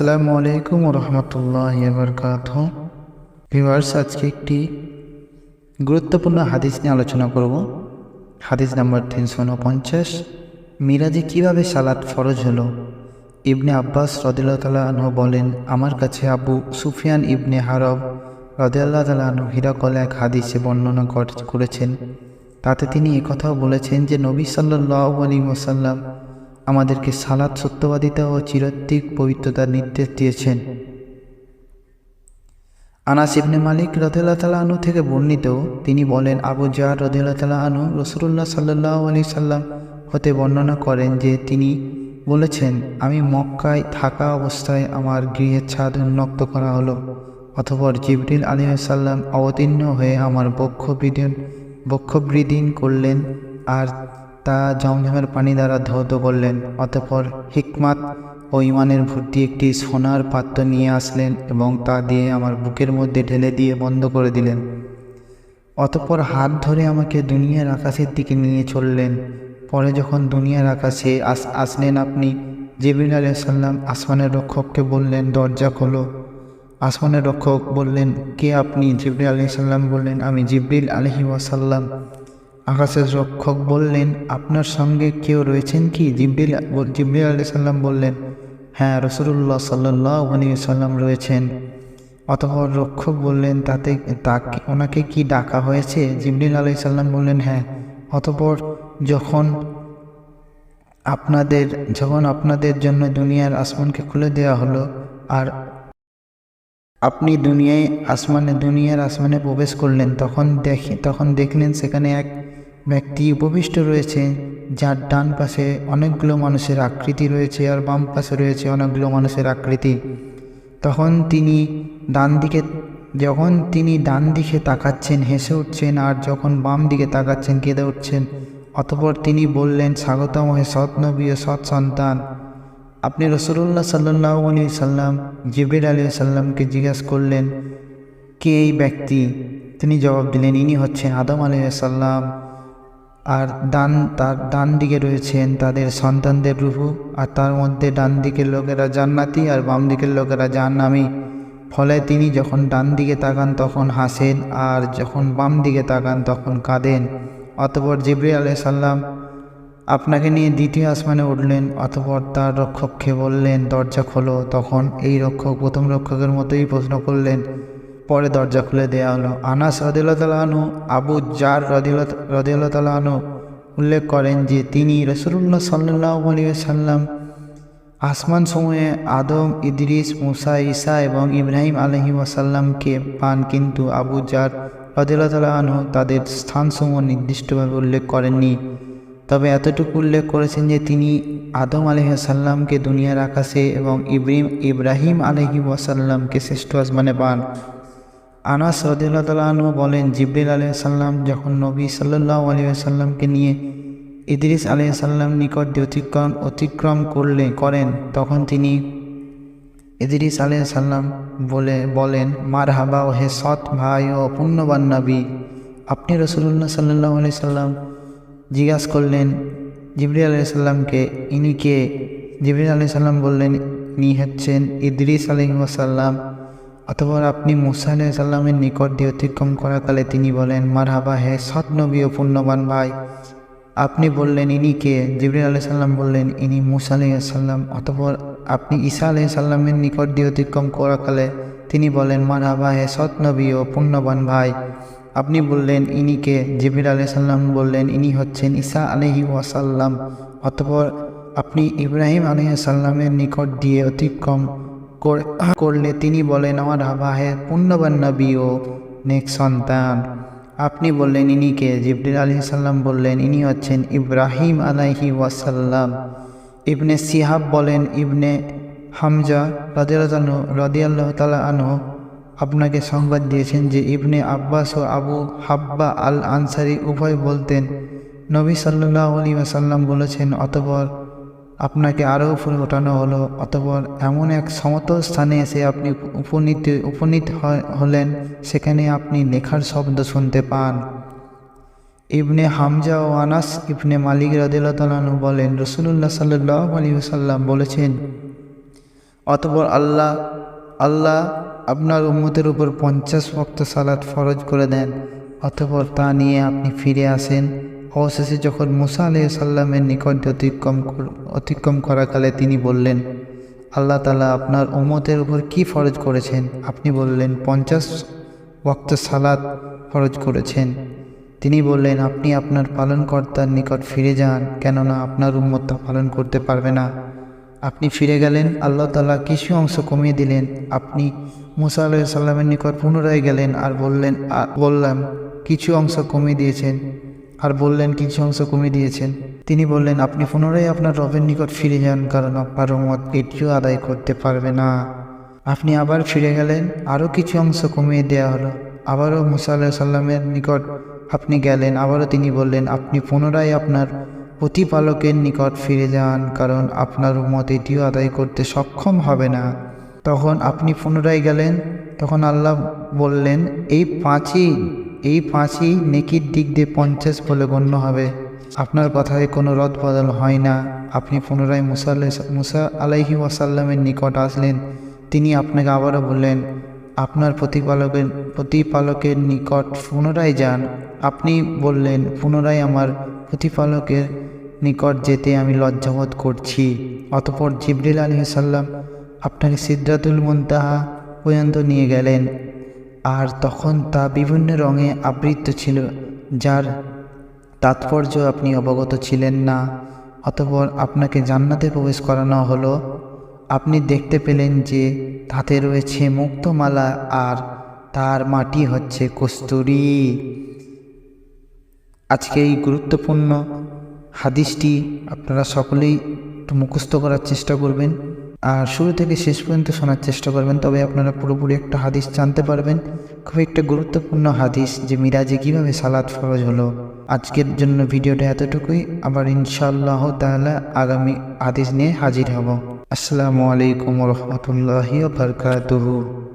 আসসালামু আলাইকুম রহমতুল্লাহ ভিউয়ার্স, আজকে একটি গুরুত্বপূর্ণ হাদিস নিয়ে আলোচনা করব। হাদিস নাম্বার তিনশো উনপঞ্চাশ। মিরাজে কীভাবে সালাত ফরজ হলো? ইবনে আব্বাস রদিল্লা তালা আনহু বলেন, আমার কাছে আবু সুফিয়ান ইবনে হারব রদিয়াল্লাহ তালা আনহু হিরাকল এক হাদিসে বর্ণনা করেছেন। তাতে তিনি একথাও বলেছেন যে, নবী সাল্লাহ আলী ওসাল্লাম আমাদেরকে সালাদ সত্যবাদিতা ও চিরত্বিক পবিত্রতার নির্দেশ দিয়েছেন। আনাস ইবনে মালিক রদেলা তালা আনু থেকে বর্ণিত, তিনি বলেন, আবু জাহ রদেলা তালা আনু রসুল্লাহ সাল্লাহ আলি সাল্লাম হতে বর্ণনা করেন যে তিনি বলেছেন, আমি মক্কায় থাকা অবস্থায় আমার গৃহের ছাদ উন্মুক্ত করা হলো, অতপর জিবরিল আলী সাল্লাম অবতীর্ণ হয়ে আমার বক্ষ বৃদিন বক্ষবৃদিন করলেন, আর তা জমজমের পানি দ্বারা ধৌত করলেন, অতঃপর হিকমাত ও ইমানের ভর্তি একটি সোনার পাত্র নিয়ে আসলেন এবং তা দিয়ে আমার বুকের মধ্যে ঢেলে দিয়ে বন্ধ করে দিলেন। অতঃপর হাত ধরে আমাকে দুনিয়ার আকাশের দিকে নিয়ে চললেন। পরে যখন দুনিয়ার আকাশে আস, আসলেন আপনি জিবির আলাইসাল্লাম আসমানের রক্ষককে বললেন, দরজা খোলো। আসমানের রক্ষক বললেন, কে আপনি? জিবরিল আলাইসাল্লাম বললেন, আমি জিবরিল আলহি ওয়াসাল্লাম আকাশের রক্ষক বললেন, আপনার সঙ্গে কেউ রয়েছেন কি? জিবরিল জিবরিল আলি সাল্লাম বললেন হ্যাঁ রসুল্লাহ সাল্লাহ আলী সাল্লাম রয়েছেন। অতপর রক্ষক বললেন, তাতে তাকে, ওনাকে কি ডাকা হয়েছে? জিবরিল আলি সাল্লাম বললেন হ্যাঁ। অতপর যখন আপনাদের যখন আপনাদের জন্য দুনিয়ার আসমানকে খুলে দেওয়া হলো, আর আপনি দুনিয়ায় আসমানে, দুনিয়ার আসমানে প্রবেশ করলেন, তখন দেখি, তখন দেখলেন সেখানে এক ব্যক্তি উপবিষ্ট রয়েছে, যার ডান পাশে অনেকগুলো মানুষের আকৃতি রয়েছে আর বাম পাশে রয়েছে অনেকগুলো মানুষের আকৃতি। তখন তিনি ডান দিকে যখন তিনি ডান দিকে তাকাচ্ছেন, হেসে উঠছেন আর যখন বাম দিকে তাকাচ্ছেন, কেঁদে উঠছেন। অতপর তিনি বললেন, স্বাগতম হে সৎ নবী ও সৎ সন্তান। আপনি রসুল্লাহ সাল্লাহ আলী সাল্লাম জিবির আলী সাল্লামকে জিজ্ঞাসা করলেন, কে এই ব্যক্তি? তিনি জবাব দিলেন, ইনি হচ্ছেন আদম আলী সাল্লাম আর ডান, তার ডান দিকে রয়েছেন তাদের সন্তানদের রুহু, আর তার মধ্যে ডান দিকের লোকেরা জান্নাতি আর বাম দিকের লোকেরা জাহান্নামী। ফলে তিনি যখন ডান দিকে তাকান তখন হাসেন, আর যখন বাম দিকে তাকান তখন কাঁদেন। অতপর জিবরি আলাই সাল্লাম আপনাকে নিয়ে দ্বিতীয় আসমানে উঠলেন, অতপর তার রক্ষককে বললেন, দরজা খোলো। তখন এই রক্ষক প্রথম রক্ষকের মতোই প্রশ্ন করলেন পরে দরজা খুলে দেওয়া হলো। আনাস রদিল্লা তালাহনু আবু জার রদিল্লা রদিল্লা তালাহনু উল্লেখ করেন যে তিনি রসুল্লাহ সাল্লাহ সাল্লাম আসমান সময়ে আদম, ইদ্রিস, মুসা, ঈসা এবং ইব্রাহিম আলহি ওয়াসাল্লামকে পান। কিন্তু আবু জার রদিল্লা তালাহনু তাদের স্থানসমূহ নির্দিষ্টভাবে উল্লেখ করেননি। তবে এতটুকু উল্লেখ করেছেন যে তিনি আদম আলহিসাল্লামকে দুনিয়ার আকাশে এবং ইব্রাহিম ইব্রাহিম আলহি ওয়াসাল্লামকে শ্রেষ্ঠ আসমানে পান। আনাস রদিল্লা তালু বলেন, জিবরিল আলহিসাল্লাম যখন নবী সাল্লাহ আলহিসাল্লামকে নিয়ে ইদ্রিস আলহিসাল্লাম নিকট দিয়ে অতিক্রম অতিক্রম করলে, করেন, তখন তিনি ইদ্রিস আলহিসাল্লাম বলে, বলেন মার হাবা ও হে সৎ ভাই ও পুণ্যবান নবী, আপনি রসুল্লাহ সাল্লাহ আলি সাল্লাম জিজ্ঞাসা করলেন জিবরি আলাইসাল্লামকে ইনি কে? জিবরি আলাইসাল্লাম বললেন, ইনি হচ্ছেন ইদ্রিস আলহিমাসাল্লাম অতপর আপনি মুসা আলাইসাল্লামের নিকট দিয়ে অতিক্রম করাকালে তিনি বলেন মার হাবা হে সৎ নবী ও পুণ্যবান ভাই। আপনি বললেন, ইনি কে? জিবরি আলাইসাল্লাম বললেন, ইনি মুসা আলাইসাল্লাম অতপর আপনি ঈসা আলাইসাল্লামের নিকট দিয়ে অতিক্রম করাকালে তিনি বলেন মার হাবা হে সৎ নবী ও পুণ্যবান ভাই। আপনি বললেন, ইনি কে? জিবির আলি সাল্লাম বললেন, ইনি হচ্ছেন ঈসা আলহি ওয়াসাল্লাম। অতপর আপনি ইব্রাহিম আলহি সাল্লামের নিকট দিয়ে অতিক্রম করলে তিনি বলেন, আমার হাবা হে পুণ্যবান নবী ও নেক সন্তান। আপনি বললেন ইনিকে জিবরিল আলহি সাল্লাম বললেন, ইনি হচ্ছেন ইব্রাহিম আলাইহি ওয়াসাল্লাম। ইবনে সিহাব বলেন, ইবনে হামজা রদিয়াল্লাহ রদিয়াল্লাহ তালা আনহু আপনাকে সংবাদ দিয়েছেন যে ইবনে আব্বাস ও আবু হাব্বা আল আনসারি উভয় বলতেন, নবী সাল্লাহ আলী আসাল্লাম বলেছেন, অতপর আপনাকে আরও উপরে ওঠানো হলো, অতপর এমন এক সমতল স্থানে এসে আপনি উপনীত উপনীত হলেন, সেখানে আপনি লেখার শব্দ শুনতে পান। ইবনে হামজা ও আনাস ইবনে মালিক রদিল্লাহু বলেন রসুল্লাহ সাল্লাহ আলী সাল্লাম বলেছেন, অতপর আল্লাহ আল্লাহ আপনার উম্মতের উপর পঞ্চাশ ভক্ত সালাত ফরজ করে দেন, অতপর তা নিয়ে আপনি ফিরে আসেন অবশেষে যখন মুসা আলাহ সাল্লামের নিকট অতিক্রম কর- অতিক্রম করাকালে তিনি বললেন, আল্লাহ তালা আপনার উম্মতের উপর কি ফরজ করেছেন? আপনি বললেন, পঞ্চাশ ওয়াক্ত সালাত ফরজ করেছেন। তিনি বললেন, আপনি আপনার পালনকর্তার নিকট ফিরে যান, কেননা আপনার উম্মত তা পালন করতে পারবে না। আপনি ফিরে গেলেন, আল্লাহ তালা কিছু অংশ কমিয়ে দিলেন। আপনি মুসা আলাহ সাল্লামের নিকট পুনরায় গেলেন আর বললেন বললাম, কিছু অংশ কমিয়ে দিয়েছেন। আর বললেন, কিছু অংশ কমিয়ে দিয়েছেন। তিনি বললেন, আপনি পুনরায় আপনার রবের নিকট ফিরে যান, কারণ আপনার উম্মত এটিও আদায় করতে পারবে না। আপনি আবার ফিরে গেলেন, আরও কিছু অংশ কমিয়ে দেওয়া হলো। আবারও মুসা আল্লাহ সাল্লামের নিকট আপনি গেলেন, আবারও তিনি বললেন, আপনি পুনরায় আপনার প্রতিপালকের নিকট ফিরে যান, কারণ আপনার মত এটিও আদায় করতে সক্ষম হবে না। তখন আপনি পুনরায় গেলেন, তখন আল্লাহ বললেন, এই পাঁচই এই পাঁচই নেকির দিক দিয়ে পঞ্চাশ বলে গণ্য হবে। আপনার কথায় কোনো রদ বদল হয় না। আপনি পুনরায় মুসা মুসা আলাইহি ওয়াসাল্লামের নিকট আসলেন। তিনি আপনাকে আবারও বললেন, আপনার প্রতিপালকের প্রতিপালকের নিকট পুনরায় যান। আপনি বললেন, পুনরায় আমার প্রতিপালকের নিকট যেতে আমি লজ্জাবোধ করছি। অতপর জিবরিল আলী সাল্লাম আপনাকে সিদ্ধাতুল মুনতাহা পর্যন্ত নিয়ে গেলেন। আর তখন তা বিভিন্ন রঙে আবৃত ছিল, যার তাৎপর্য আপনি অবগত ছিলেন না। অতপর আপনাকে জান্নাতে প্রবেশ করানো হলো। আপনি দেখতে পেলেন যে তাতে রয়েছে মুক্তমালা আর তার মাটি হচ্ছে কস্তুরি। আজকে এই গুরুত্বপূর্ণ হাদিসটি আপনারা সকলেই একটু মুখস্থ করার চেষ্টা করবেন। আর শুরু থেকে শেষ পর্যন্ত শোনার চেষ্টা করবেন, তবে আপনারা পুরোপুরি একটা হাদিস জানতে পারবেন। খুব একটা গুরুত্বপূর্ণ হাদিস যে মিরাজে কীভাবে সালাদ ফরজ হলো। আজকের জন্য ভিডিওটা এতটুকুই। আবার ইনশাআল্লাহ তাহলে আগামী হাদিস নিয়ে হাজির হব। আসসালামু আলাইকুম রহমতুল্লাহি বারকাতুহু।